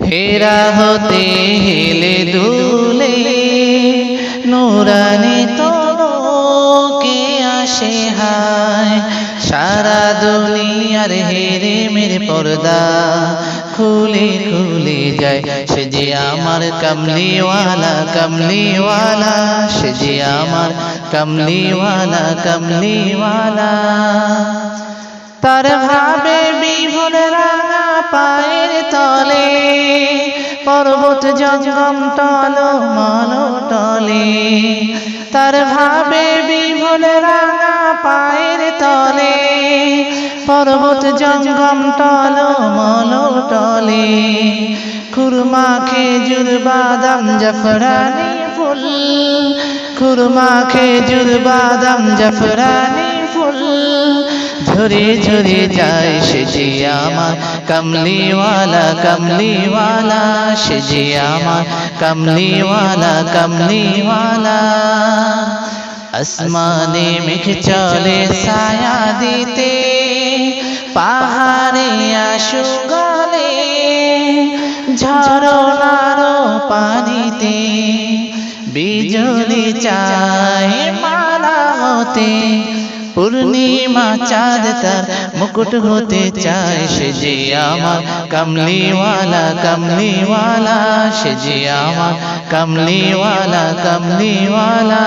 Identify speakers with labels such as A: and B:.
A: হেরা হতে হেলে দুলে নুরানি কে আসে হায়। সারা দুনিয়ার হেরে মেরে পর্দা খুলে খুলে যায়। সে যে আমার কমলিওয়ালা কমলিওয়ালা, সে যে আমার কমলিওয়ালা কমলিওয়ালা। তার ভাবে বিভোর পর্বত জঙ্গম টল মল টলে তার ভাবে বিভোর রাঙা পায়ের তলে। পর্বত জঙ্গম টল মল টলে খুরমা খেজুর বাদাম, জাফরানি ফুল। খুরমা খেজুর বাদাম, জাফরানি ফুল ঝরে ঝরে যায় সে যে আমার কমলিওয়ালা কমলিওয়ালা, সে যে আমার কমলিওয়ালা কমলিওয়ালা। আসমানে মেঘ চলে ছায়া দিতে, পাহাড়ে আসু গলে, ঝরনার পানিতে। বিজলি চায় মালা হতে পূর্ণিমা চাঁদ তার মুকুট হতে চায় সে যে আমার কমলিওয়ালা কমলিওয়ালা সে যে আমার কমলিওয়ালা কমলিওয়ালা।